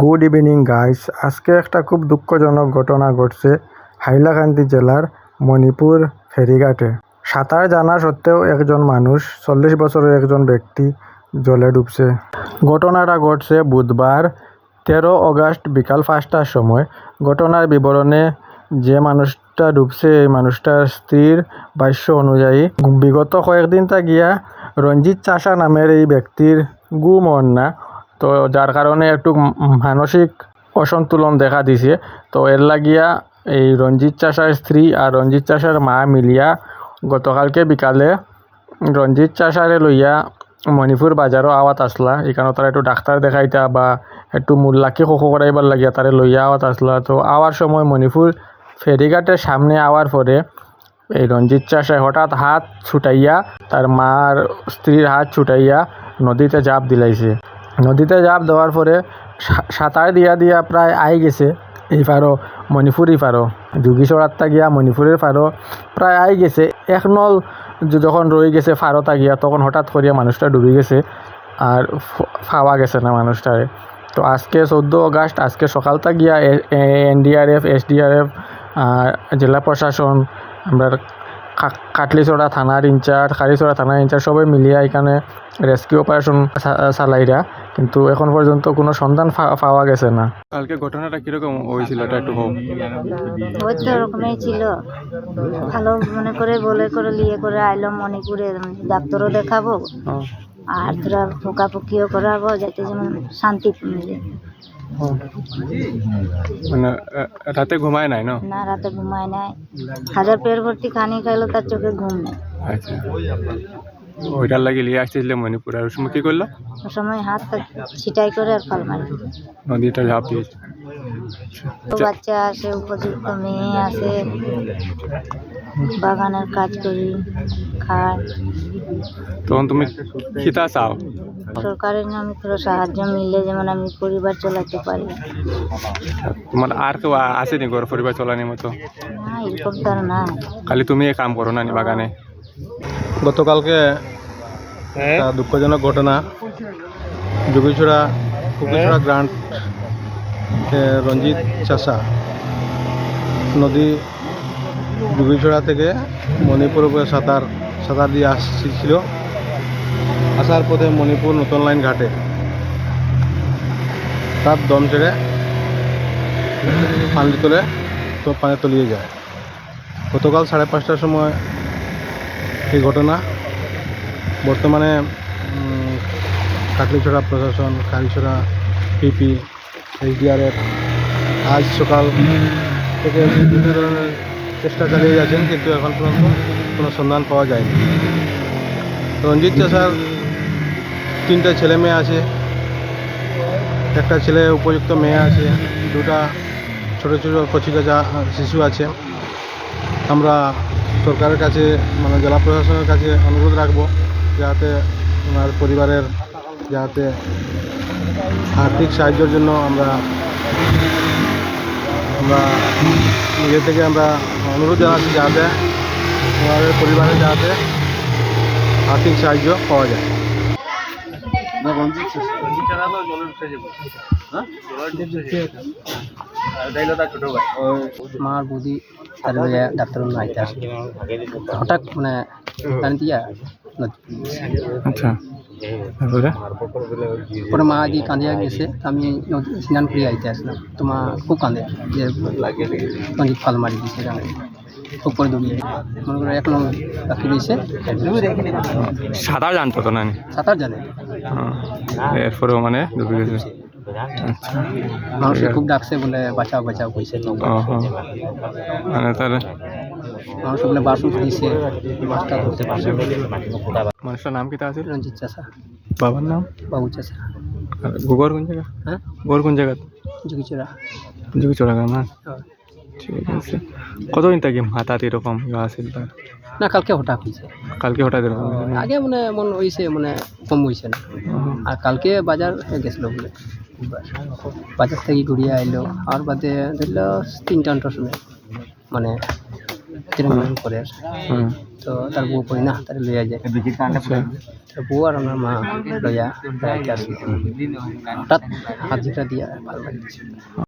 Good evening, guys. আজকে একটা খুব দুঃখজনক ঘটনা ঘটছে হাইলাকান্দি জেলার মণিপুর ফেরিঘাটে। সাঁতার জানা সত্ত্বেও একজন মানুষ, চল্লিশ বছরের একজন ব্যক্তি, জলে ডুবছে। ঘটনাটা ঘটছে বুধবার, তেরো অগস্ট বিকাল পাঁচটার সময়। ঘটনার বিবরণে যে মানুষটা ডুবছে, এই মানুষটার স্ত্রীর ভাষ্য অনুযায়ী বিগত কয়েকদিন তা গিয়া রঞ্জিত চাষা নামের এই ব্যক্তির গুম না তো যার কারণে একটু মানসিক অসন্তুলন দেখা দিছে। তো এর লাগিয়া এই রঞ্জিত চাষার স্ত্রী আর রঞ্জিত চাষার মা মিলিয়া গতকালকে বিকালে রঞ্জিত চাষারে লইয়া মণিপুর বাজারও আওয়াত আসলা এখানে তারা একটু ডাক্তার দেখাইতা বা একটু মূল্যাকে খোখো করাইবার লাগিয়া তারে লইয়া আওয়াত আসলা তো আওয়ার সময় মণিপুর ফেরিঘাটের সামনে আওয়ার পরে এই রঞ্জিত চাষে হঠাৎ হাত ছুটাইয়া তার মার স্ত্রীর হাত ছুটাইয়া নদীতে জাপ দিলাইছে। নদীতে জাপ দেওয়ার পরে সাঁতার দিয়া দিয়া প্রায় আই গেছে। এই ফারো মণিপুর এই ফারো যোগীচড়াতটা গিয়া মণিপুরের ফারো প্রায় আই গেছে। এক নল যখন রয়ে গেছে ফারোতা গিয়া, তখন হঠাৎ করিয়া মানুষটা ডুবে গেছে আর ফ- পাওয়া গেছে না মানুষটারে তো আজকে চোদ্দ আগস্ট আজকে সকালটা গিয়া এনডিআরএফ এসডিআরএফ জেলা প্রশাসন আমরা কাটলিচড়া থানার ইনচার্জ কারিচড়া থানার ইনচার্জ সবাই মিলিয়া এখানে রেস্কিউ অপারেশন চালাইরা কিন্তু এখন পর্যন্ত কোনো সন্ধান পাওয়া গেছে না। কালকে ঘটনাটা কীরকম হয়েছিল এটা একটু হোক ওই তো ওরকমই ছিল। ভালো মনে করে বলে করে নিয়ে করে আইলো মণিপুরে ডাক্তারও দেখাবো। আর তোরা পোকাপুকিও করাবো যাতে যেমন শান্তি মিলে মানে রাতে ঘুমায় নাই না? না রাতে ঘুমায় নাই। হাজার পেট ভর্তি খানি খাইলো তার চোখে ঘুম নেই। আচ্ছা। ওইটার লাগে লিয়ে আসতেছিল মণিপুর আর ওই সময় কি করল? ও সময় হাত ছিটাই করে আর ফাল মারি। নদীটা ঝাঁপ দিয়েছে বাচ্চা আসে উপযুক্ত মেয়ে আসে বাগানের কাজ করি খাই। তখন তুমি খিতা চাও? সরকারের নামে কোনো সাহায্য মিললে যেমন আমি পরিবার চালাতে পারি। তোমার আর কেউ আসেনি ঘর পরিবার চলানির মতো? না এরকম তো আর না। খালি তুমি এই কাম করো না বাগানে? গতকালকে একটা দুঃখজনক ঘটনা। যোগীছড়া কুকিছড়া গ্রান্ট রঞ্জিত চাষা নদী যোগীছড়া থেকে মণিপুর সাঁতার সাঁতার দিয়ে আসছিল। আসার পথে মণিপুর নতুন লাইন ঘাটে। তার দম ছেড়ে পানি তোলে তো পানি তলিয়ে যায়। গতকাল সাড়ে পাঁচটার সময় এই ঘটনা। বর্তমানে কাটলিছড়া প্রশাসন কালীছড়া পিপি এইচডিআরএফ আজ সকাল থেকে বিভিন্ন ধরনের চেষ্টা চালিয়ে যাচ্ছেন, কিন্তু এখন পর্যন্ত কোনো সন্ধান পাওয়া যায়নি। রঞ্জিত চাষার তিনটা ছেলে মেয়ে আছে, একটা ছেলে উপযুক্ত মেয়ে আছে, দুটা ছোটো ছোটো কচিকাচা শিশু আছে। আমরা সরকারের কাছে মানে জেলা প্রশাসনের কাছে অনুরোধ রাখব যাতে ওনার পরিবারের, যাতে আর্থিক সাহায্যের জন্য আমরা আমরা নিজে থেকে আমরা অনুরোধ জানাচ্ছি যাতে ওনাদের পরিবারে যাতে আর্থিক সাহায্য পাওয়া যায়। মার বুদ্ধি তার ডাক্তার আইতে আসে। হঠাৎ মানে জানি দিয়া আচ্ছা। তারপরে? পরে মা দিয়ে কাঁদিয়া গেছে আমি স্নান করে আইতে আসলাম। তো মা খুব কাঁদে যে ফাল মারি দিয়েছে করে দৌড়িয়ে মনে করে এখনও বাকি দিয়েছে সাঁতার জানতো তো নানি সাঁতার জানে। এরপরেও মানে ডুবে গেছে। আচ্ছা। মানুষ খুব ডাকছে বলে বাঁচাও বাঁচাও কইছে মানে তাহলে মানুষ বলে বাসু দিয়েছে মাছটা ধরতে পারছে না। মানুষটার নাম কি তা আছে রঞ্জিত চাষা। বাবার নাম? বাবু চাষা। গোবর কোন জায়গা? হ্যাঁ? গোবর কোন জায়গা? জুগিচোরা জুকি চড়া না? ঠিক আছে। কতদিন থেকে হাতাত এরকম ইয়া আছিল তার না কালকে হঠাৎ হয়েছে। কালকে হঠাৎ এরকম আগে মানে মন হয়েছে মানে কম হয়েছে না। আর কালকে বাজার গেছিল বলে। বাজার থেকে ঘুরিয়ে আইলো আর বাদে ধরলো তিনটা ঘণ্টার সময় মানে ট্রেন করে হুম। তো তার বউ পড়ি না তার লইয়া যায় আচ্ছা। তার বউ আর আমার মা লইয়া আসলো হঠাৎ হাত দিয়া দিছে